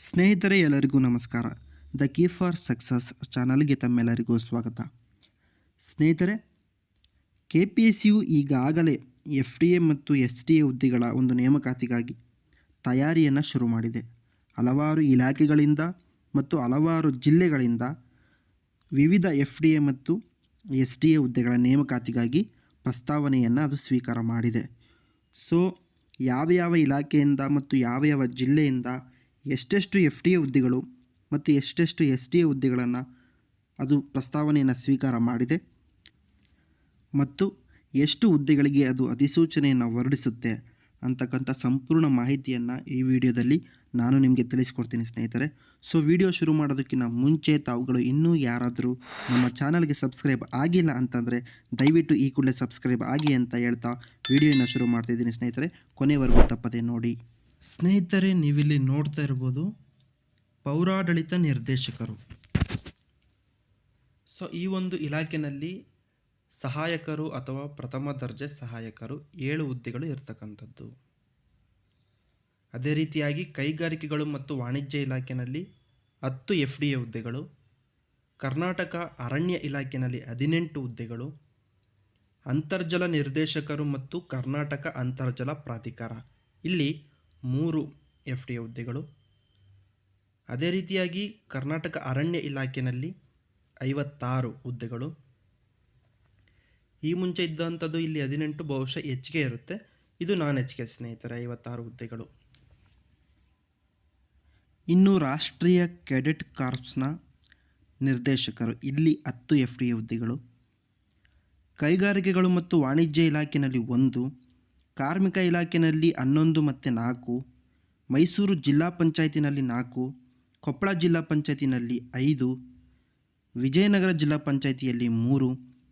ಸ್ನೇಹಿತರೆ, ಎಲ್ಲರಿಗೂ ನಮಸ್ಕಾರ. ದ ಕೀ ಫಾರ್ ಸಕ್ಸಸ್ ಚಾನಲ್ಗೆ ತಮ್ಮೆಲ್ಲರಿಗೂ ಸ್ವಾಗತ. ಸ್ನೇಹಿತರೆ, ಕೆ ಪಿ ಎಸ್ ಯು ಈಗಾಗಲೇ ಎಫ್ ಡಿ ಎ ಮತ್ತು ಎಸ್ ಡಿ ಎ ಹುದ್ದೆಗಳ ಒಂದು ನೇಮಕಾತಿಗಾಗಿ ತಯಾರಿಯನ್ನು ಶುರು ಮಾಡಿದೆ. ಹಲವಾರು ಇಲಾಖೆಗಳಿಂದ ಮತ್ತು ಹಲವಾರು ಜಿಲ್ಲೆಗಳಿಂದ ವಿವಿಧ ಎಫ್ ಡಿ ಎ ಮತ್ತು ಎಸ್ ಡಿ ಎ ಹುದ್ದೆಗಳ ನೇಮಕಾತಿಗಾಗಿ ಪ್ರಸ್ತಾವನೆಯನ್ನು ಅದು ಸ್ವೀಕಾರ ಮಾಡಿದೆ. ಸೊ, ಯಾವ ಯಾವ ಇಲಾಖೆಯಿಂದ ಮತ್ತು ಯಾವ ಯಾವ ಜಿಲ್ಲೆಯಿಂದ ಎಷ್ಟೆಷ್ಟು ಎಫ್ ಡಿ ಎ ಹುದ್ದೆಗಳು ಮತ್ತು ಎಷ್ಟೆಷ್ಟು ಎಸ್ ಡಿ ಎ ಹುದ್ದೆಗಳನ್ನು ಅದು ಪ್ರಸ್ತಾವನೆಯನ್ನು ಸ್ವೀಕಾರ ಮಾಡಿದೆ ಮತ್ತು ಎಷ್ಟು ಹುದ್ದೆಗಳಿಗೆ ಅದು ಅಧಿಸೂಚನೆಯನ್ನು ಹೊರಡಿಸುತ್ತೆ ಅಂತಕ್ಕಂಥ ಸಂಪೂರ್ಣ ಮಾಹಿತಿಯನ್ನು ಈ ವಿಡಿಯೋದಲ್ಲಿ ನಾನು ನಿಮಗೆ ತಿಳಿಸ್ಕೊಡ್ತೀನಿ ಸ್ನೇಹಿತರೆ. ಸೊ, ವಿಡಿಯೋ ಶುರು ಮಾಡೋದಕ್ಕಿಂತ ಮುಂಚೆ ತಾವುಗಳು ಇನ್ನೂ ಯಾರಾದರೂ ನಮ್ಮ ಚಾನಲ್ಗೆ ಸಬ್ಸ್ಕ್ರೈಬ್ ಆಗಿಲ್ಲ ಅಂತಂದರೆ ದಯವಿಟ್ಟು ಈ ಕೂಡಲೇ ಸಬ್ಸ್ಕ್ರೈಬ್ ಆಗಿ ಅಂತ ಹೇಳ್ತಾ ವಿಡಿಯೋನ ಶುರು ಮಾಡ್ತಿದ್ದೀನಿ ಸ್ನೇಹಿತರೆ. ಕೊನೆವರೆಗೂ ತಪ್ಪದೆ ನೋಡಿ. ಸ್ನೇಹಿತರೆ, ನೀವಿಲ್ಲಿ ನೋಡ್ತಾ ಇರ್ಬೋದು, ಪೌರಾಡಳಿತ ನಿರ್ದೇಶಕರು. ಸೊ ಈ ಒಂದು ಇಲಾಖೆಯಲ್ಲಿ ಸಹಾಯಕರು ಅಥವಾ ಪ್ರಥಮ ದರ್ಜೆ ಸಹಾಯಕರು ಏಳು ಹುದ್ದೆಗಳು ಇರ್ತಕ್ಕಂಥದ್ದು. ಅದೇ ರೀತಿಯಾಗಿ ಕೈಗಾರಿಕೆಗಳು ಮತ್ತು ವಾಣಿಜ್ಯ ಇಲಾಖೆಯಲ್ಲಿ ಹತ್ತು ಎಫ್ ಡಿ ಎ ಹುದ್ದೆಗಳು, ಕರ್ನಾಟಕ ಅರಣ್ಯ ಇಲಾಖೆಯಲ್ಲಿ ಹದಿನೆಂಟು ಹುದ್ದೆಗಳು, ಅಂತರ್ಜಲ ನಿರ್ದೇಶಕರು ಮತ್ತು ಕರ್ನಾಟಕ ಅಂತರ್ಜಲ ಪ್ರಾಧಿಕಾರ. ಇಲ್ಲಿ ಮೂರು ಎಫ್ ಡಿ ಹುದ್ದೆಗಳು. ಅದೇ ರೀತಿಯಾಗಿ ಕರ್ನಾಟಕ ಅರಣ್ಯ ಇಲಾಖೆಯಲ್ಲಿ ಐವತ್ತಾರು ಹುದ್ದೆಗಳು. ಈ ಮುಂಚೆ ಇದ್ದಂಥದ್ದು ಇಲ್ಲಿ ಹದಿನೆಂಟು, ಬಹುಶಃ ಹೆಚ್ಚಿಗೆ ಇರುತ್ತೆ. ಇದು ನಾನ್ ಹೆಚ್ಚಿಗೆ ಸ್ನೇಹಿತರೆ, ಐವತ್ತಾರು ಹುದ್ದೆಗಳು. ಇನ್ನು ರಾಷ್ಟ್ರೀಯ ಕೆಡೆಟ್ ಕಾರ್ಪ್ಸ್ನ ನಿರ್ದೇಶಕರು, ಇಲ್ಲಿ ಹತ್ತು ಎಫ್ ಡಿ ಹುದ್ದೆಗಳು. ಕೈಗಾರಿಕೆಗಳು ಮತ್ತು ವಾಣಿಜ್ಯ ಇಲಾಖೆಯಲ್ಲಿ ಒಂದು. ಕಾರ್ಮಿಕ ಇಲಾಖೆಯಲ್ಲಿ ಹನ್ನೊಂದು ಮತ್ತು ನಾಲ್ಕು, ಮೈಸೂರು ಜಿಲ್ಲಾ ಪಂಚಾಯತಿನಲ್ಲಿ ನಾಲ್ಕು, ಕೊಪ್ಪಳ ಜಿಲ್ಲಾ ಪಂಚಾಯತಿನಲ್ಲಿ ಐದು, ವಿಜಯನಗರ ಜಿಲ್ಲಾ ಪಂಚಾಯತಿಯಲ್ಲಿ ಮೂರು,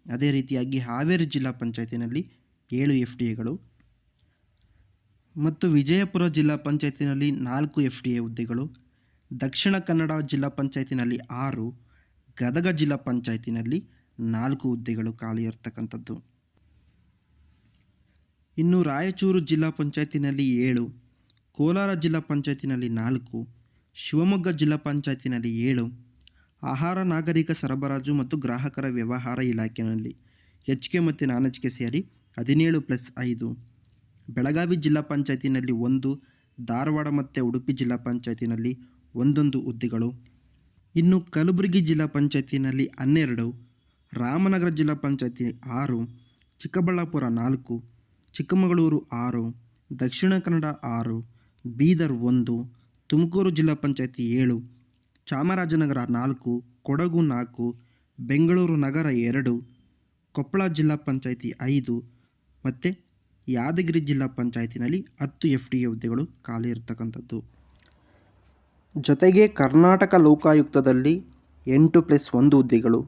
ಅದೇ ರೀತಿಯಾಗಿ ಹಾವೇರಿ ಜಿಲ್ಲಾ ಪಂಚಾಯತಿನಲ್ಲಿ ಏಳು ಎಫ್ ಡಿ ಎಗಳು ಮತ್ತು ವಿಜಯಪುರ ಜಿಲ್ಲಾ ಪಂಚಾಯತಿನಲ್ಲಿ ನಾಲ್ಕು ಎಫ್ ಡಿ ಎ ಹುದ್ದೆಗಳು, ದಕ್ಷಿಣ ಕನ್ನಡ ಜಿಲ್ಲಾ ಪಂಚಾಯತಿನಲ್ಲಿ ಆರು, ಗದಗ ಜಿಲ್ಲಾ ಪಂಚಾಯತಿನಲ್ಲಿ ನಾಲ್ಕು ಹುದ್ದೆಗಳು ಖಾಲಿ ಇರ್ತಕ್ಕಂಥದ್ದು ಇನ್ನು ರಾಯಚೂರು ಜಿಲ್ಲಾ ಪಂಚಾಯತಿನಲ್ಲಿ ಏಳು, ಕೋಲಾರ ಜಿಲ್ಲಾ ಪಂಚಾಯತಿನಲ್ಲಿ ನಾಲ್ಕು, ಶಿವಮೊಗ್ಗ ಜಿಲ್ಲಾ ಪಂಚಾಯತಿನಲ್ಲಿ ಏಳು. ಆಹಾರ, ನಾಗರಿಕ ಸರಬರಾಜು ಮತ್ತು ಗ್ರಾಹಕರ ವ್ಯವಹಾರ ಇಲಾಖೆಯಲ್ಲಿ ಹೆಚ್ಚಿಗೆ ಮತ್ತು ನಾನಚಿಕೆ ಸೇರಿ ಹದಿನೇಳು ಪ್ಲಸ್ ಐದು. ಬೆಳಗಾವಿ ಜಿಲ್ಲಾ ಪಂಚಾಯತಿನಲ್ಲಿ ಒಂದು, ಧಾರವಾಡ ಮತ್ತು ಉಡುಪಿ ಜಿಲ್ಲಾ ಪಂಚಾಯತಿನಲ್ಲಿ ಒಂದೊಂದು ಹುದ್ದೆಗಳು. ಇನ್ನು ಕಲಬುರಗಿ ಜಿಲ್ಲಾ ಪಂಚಾಯತಿನಲ್ಲಿ ಹನ್ನೆರಡು, ರಾಮನಗರ ಜಿಲ್ಲಾ ಪಂಚಾಯತಿ ಆರು, ಚಿಕ್ಕಬಳ್ಳಾಪುರ ನಾಲ್ಕು ಚಿಕ್ಕಮಗಳೂರು ಆರು, ದಕ್ಷಿಣ ಕನ್ನಡ ಆರು, ಬೀದರ್ ಒಂದು, ತುಮಕೂರು ಜಿಲ್ಲಾ ಪಂಚಾಯತಿ ಏಳು, ಚಾಮರಾಜನಗರ ನಾಲ್ಕು, ಕೊಡಗು ನಾಲ್ಕು, ಬೆಂಗಳೂರು ನಗರ ಎರಡು, ಕೊಪ್ಪಳ ಜಿಲ್ಲಾ ಪಂಚಾಯತಿ ಐದು ಮತ್ತು ಯಾದಗಿರಿ ಜಿಲ್ಲಾ ಪಂಚಾಯತಿನಲ್ಲಿ ಹತ್ತು ಎಫ್ ಡಿ ಎ ಹುದ್ದೆಗಳು ಖಾಲಿ ಇರತಕ್ಕಂಥದ್ದು. ಜೊತೆಗೆ ಕರ್ನಾಟಕ ಲೋಕಾಯುಕ್ತದಲ್ಲಿ ಎಂಟು ಪ್ಲಸ್ ಒಂದು ಹುದ್ದೆಗಳು,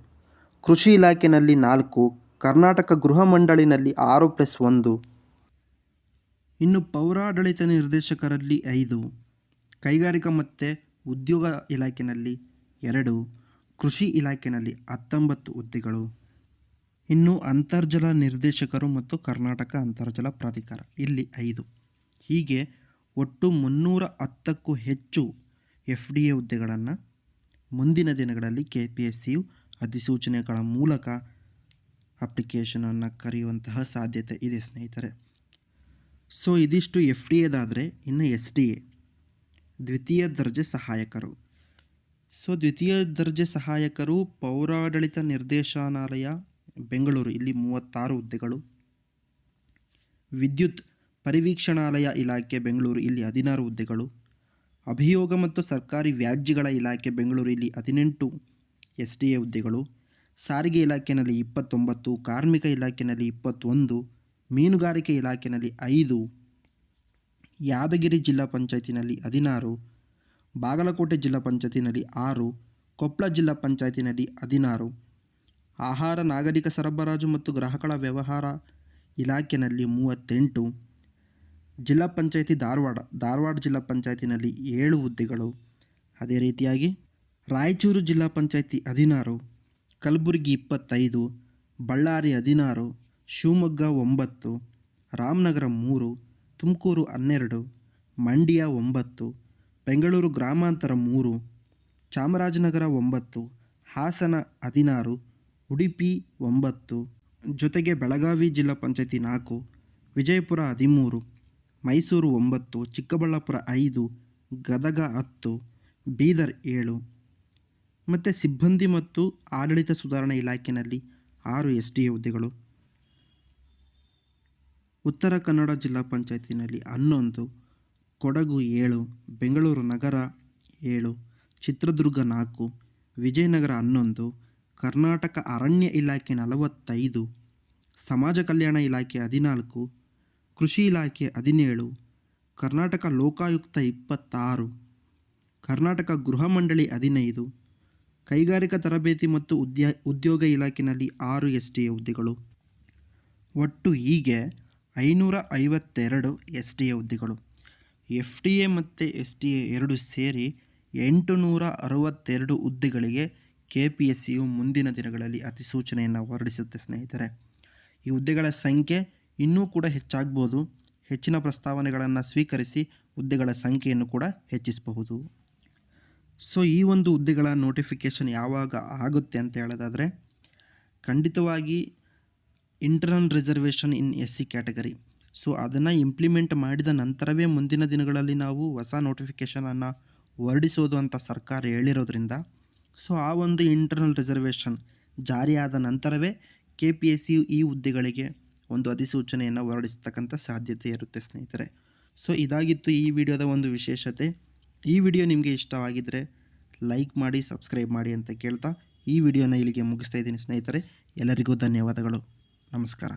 ಕೃಷಿ ಇಲಾಖೆಯಲ್ಲಿ ನಾಲ್ಕು, ಕರ್ನಾಟಕ ಗೃಹ ಮಂಡಳಿನಲ್ಲಿ ಆರು ಪ್ಲಸ್ ಒಂದು ಇನ್ನು ಪೌರಾಡಳಿತ ನಿರ್ದೇಶಕರಲ್ಲಿ ಐದು, ಕೈಗಾರಿಕಾ ಮತ್ತು ಉದ್ಯೋಗ ಇಲಾಖೆಯಲ್ಲಿ ಎರಡು, ಕೃಷಿ ಇಲಾಖೆಯಲ್ಲಿ ಹತ್ತೊಂಬತ್ತು ಹುದ್ದೆಗಳು. ಇನ್ನು ಅಂತರ್ಜಲ ನಿರ್ದೇಶಕರು ಮತ್ತು ಕರ್ನಾಟಕ ಅಂತರ್ಜಲ ಪ್ರಾಧಿಕಾರ, ಇಲ್ಲಿ ಐದು. ಹೀಗೆ ಒಟ್ಟು ಮುನ್ನೂರ ಹತ್ತಕ್ಕೂ ಹೆಚ್ಚು ಎಫ್ ಡಿ ಎ ಹುದ್ದೆಗಳನ್ನು ಮುಂದಿನ ದಿನಗಳಲ್ಲಿ ಕೆ ಪಿ ಎಸ್ ಸಿಯು ಅಧಿಸೂಚನೆಗಳ ಮೂಲಕ ಅಪ್ಲಿಕೇಶನನ್ನು ಕರೆಯುವಂತಹ ಸಾಧ್ಯತೆ ಇದೆ ಸ್ನೇಹಿತರೆ. ಸೊ ಇದಿಷ್ಟು ಎಫ್ ಡಿ ಎದಾದರೆ ಇನ್ನು ಎಸ್ ಡಿ ಎ, ದ್ವಿತೀಯ ದರ್ಜೆ ಸಹಾಯಕರು. ಸೊ ದ್ವಿತೀಯ ದರ್ಜೆ ಸಹಾಯಕರು ಪೌರಾಡಳಿತ ನಿರ್ದೇಶನಾಲಯ, ಬೆಂಗಳೂರು. ಇಲ್ಲಿ ಮೂವತ್ತಾರು ಹುದ್ದೆಗಳು. ವಿದ್ಯುತ್ ಪರಿವೀಕ್ಷಣಾಲಯ ಇಲಾಖೆ, ಬೆಂಗಳೂರು. ಇಲ್ಲಿ ಹದಿನಾರು ಹುದ್ದೆಗಳು. ಅಭಿಯೋಗ ಮತ್ತು ಸರ್ಕಾರಿ ವ್ಯಾಜ್ಯಗಳ ಇಲಾಖೆ, ಬೆಂಗಳೂರು. ಇಲ್ಲಿ ಹದಿನೆಂಟು ಎಸ್ ಡಿ ಎ ಹುದ್ದೆಗಳು. ಸಾರಿಗೆ ಇಲಾಖೆಯಲ್ಲಿ ಇಪ್ಪತ್ತೊಂಬತ್ತು, ಕಾರ್ಮಿಕ ಇಲಾಖೆಯಲ್ಲಿ ಇಪ್ಪತ್ತೊಂದು ಮೀನುಗಾರಿಕೆ ಇಲಾಖೆಯಲ್ಲಿ ಐದು, ಯಾದಗಿರಿ ಜಿಲ್ಲಾ ಪಂಚಾಯತಿನಲ್ಲಿ ಹದಿನಾರು, ಬಾಗಲಕೋಟೆ ಜಿಲ್ಲಾ ಪಂಚಾಯತಿನಲ್ಲಿ ಆರು ಕೊಪ್ಪಳ ಜಿಲ್ಲಾ ಪಂಚಾಯತಿನಲ್ಲಿ ಹದಿನಾರು. ಆಹಾರ, ನಾಗರಿಕ ಸರಬರಾಜು ಮತ್ತು ಗ್ರಾಹಕರ ವ್ಯವಹಾರ ಇಲಾಖೆಯಲ್ಲಿ ಮೂವತ್ತೆಂಟು. ಜಿಲ್ಲಾ ಪಂಚಾಯತಿ ಧಾರವಾಡ ಧಾರವಾಡ ಜಿಲ್ಲಾ ಪಂಚಾಯತಿನಲ್ಲಿ ಏಳು ಹುದ್ದೆಗಳು. ಅದೇ ರೀತಿಯಾಗಿ ರಾಯಚೂರು ಜಿಲ್ಲಾ ಪಂಚಾಯತಿ ಹದಿನಾರು, ಕಲಬುರಗಿ ಇಪ್ಪತ್ತೈದು, ಬಳ್ಳಾರಿ ಹದಿನಾರು ಶಿವಮೊಗ್ಗ ಒಂಬತ್ತು, ರಾಮನಗರ ಮೂರು, ತುಮಕೂರು ಹನ್ನೆರಡು, ಮಂಡ್ಯ ಒಂಬತ್ತು, ಬೆಂಗಳೂರು ಗ್ರಾಮಾಂತರ ಮೂರು, ಚಾಮರಾಜನಗರ ಒಂಬತ್ತು, ಹಾಸನ ಹದಿನಾರು, ಉಡುಪಿ ಒಂಬತ್ತು, ಜೊತೆಗೆ ಬೆಳಗಾವಿ ಜಿಲ್ಲಾ ಪಂಚಾಯತಿ ನಾಲ್ಕು, ವಿಜಯಪುರ ಹದಿಮೂರು, ಮೈಸೂರು ಒಂಬತ್ತು, ಚಿಕ್ಕಬಳ್ಳಾಪುರ ಐದು, ಗದಗ ಹತ್ತು, ಬೀದರ್ ಏಳು. ಮತ್ತು ಸಿಬ್ಬಂದಿ ಮತ್ತು ಆಡಳಿತ ಸುಧಾರಣಾ ಇಲಾಖೆಯಲ್ಲಿ ಆರು ಎಸ್ ಡಿ ಹುದ್ದೆಗಳು. ಉತ್ತರ ಕನ್ನಡ ಜಿಲ್ಲಾ ಪಂಚಾಯತಿನಲ್ಲಿ ಹನ್ನೊಂದು, ಕೊಡಗು ಏಳು, ಬೆಂಗಳೂರು ನಗರ ಏಳು, ಚಿತ್ರದುರ್ಗ ನಾಲ್ಕು, ವಿಜಯನಗರ ಹನ್ನೊಂದು, ಕರ್ನಾಟಕ ಅರಣ್ಯ ಇಲಾಖೆ ನಲವತ್ತೈದು, ಸಮಾಜ ಕಲ್ಯಾಣ ಇಲಾಖೆ ಹದಿನಾಲ್ಕು, ಕೃಷಿ ಇಲಾಖೆ ಹದಿನೇಳು, ಕರ್ನಾಟಕ ಲೋಕಾಯುಕ್ತ ಇಪ್ಪತ್ತಾರು, ಕರ್ನಾಟಕ ಗೃಹ ಮಂಡಳಿ ಹದಿನೈದು, ಕೈಗಾರಿಕಾ ತರಬೇತಿ ಮತ್ತು ಉದ್ಯ, ಉದ್ಯೋಗ ಇಲಾಖೆಯಲ್ಲಿ ಆರು ಎಸ್ ಟಿ ಹುದ್ದೆಗಳು. ಒಟ್ಟು ಹೀಗೆ ಐನೂರ ಐವತ್ತೆರಡು ಎಸ್ ಟಿ ಎ ಹುದ್ದೆಗಳು. ಎಫ್ ಟಿ ಎ ಮತ್ತು ಎಸ್ ಟಿ ಎ ಎರಡು ಸೇರಿ ಎಂಟು ನೂರ ಅರವತ್ತೆರಡು ಹುದ್ದೆಗಳಿಗೆ ಕೆ ಪಿ ಎಸ್ ಸಿಯು ಮುಂದಿನ ದಿನಗಳಲ್ಲಿ ಅಧಿಸೂಚನೆಯನ್ನು ಹೊರಡಿಸುತ್ತೆ ಸ್ನೇಹಿತರೆ. ಈ ಹುದ್ದೆಗಳ ಸಂಖ್ಯೆ ಇನ್ನೂ ಕೂಡ ಹೆಚ್ಚಾಗ್ಬೋದು. ಹೆಚ್ಚಿನ ಪ್ರಸ್ತಾವನೆಗಳನ್ನು ಸ್ವೀಕರಿಸಿ ಹುದ್ದೆಗಳ ಸಂಖ್ಯೆಯನ್ನು ಕೂಡ ಹೆಚ್ಚಿಸಬಹುದು. ಸೊ, ಈ ಒಂದು ಹುದ್ದೆಗಳ ನೋಟಿಫಿಕೇಷನ್ ಯಾವಾಗ ಆಗುತ್ತೆ ಅಂತ ಹೇಳೋದಾದರೆ, ಖಂಡಿತವಾಗಿ internal reservation in S C category so ಅದನ್ನು ಇಂಪ್ಲಿಮೆಂಟ್ ಮಾಡಿದ ನಂತರವೇ ಮುಂದಿನ ದಿನಗಳಲ್ಲಿ ನಾವು ಹೊಸ ನೋಟಿಫಿಕೇಷನನ್ನು ಹೊರಡಿಸೋದು ಅಂತ ಸರ್ಕಾರ ಹೇಳಿರೋದ್ರಿಂದ ಸೊ ಆ ಒಂದು ಇಂಟರ್ನಲ್ ರಿಸರ್ವೇಷನ್ ಜಾರಿಯಾದ ನಂತರವೇ ಕೆ ಪಿ ಎಸ್ ಸಿ ಈ ಹುದ್ದೆಗಳಿಗೆ ಒಂದು ಅಧಿಸೂಚನೆಯನ್ನು ಹೊರಡಿಸ್ತಕ್ಕಂಥ ಸಾಧ್ಯತೆ ಇರುತ್ತೆ ಸ್ನೇಹಿತರೆ. ಸೊ ಇದಾಗಿತ್ತು ಈ ವಿಡಿಯೋದ ಒಂದು ವಿಶೇಷತೆ. ಈ ವಿಡಿಯೋ ನಿಮಗೆ ಇಷ್ಟವಾಗಿದ್ದರೆ ಲೈಕ್ ಮಾಡಿ ಸಬ್ಸ್ಕ್ರೈಬ್ ಮಾಡಿ ಅಂತ ಕೇಳ್ತಾ ಈ ವಿಡಿಯೋನ ಇಲ್ಲಿಗೆ ಮುಗಿಸ್ತಾ ಇದ್ದೀನಿ ಸ್ನೇಹಿತರೆ. ಎಲ್ಲರಿಗೂ ಧನ್ಯವಾದಗಳು. ನಮಸ್ಕಾರ.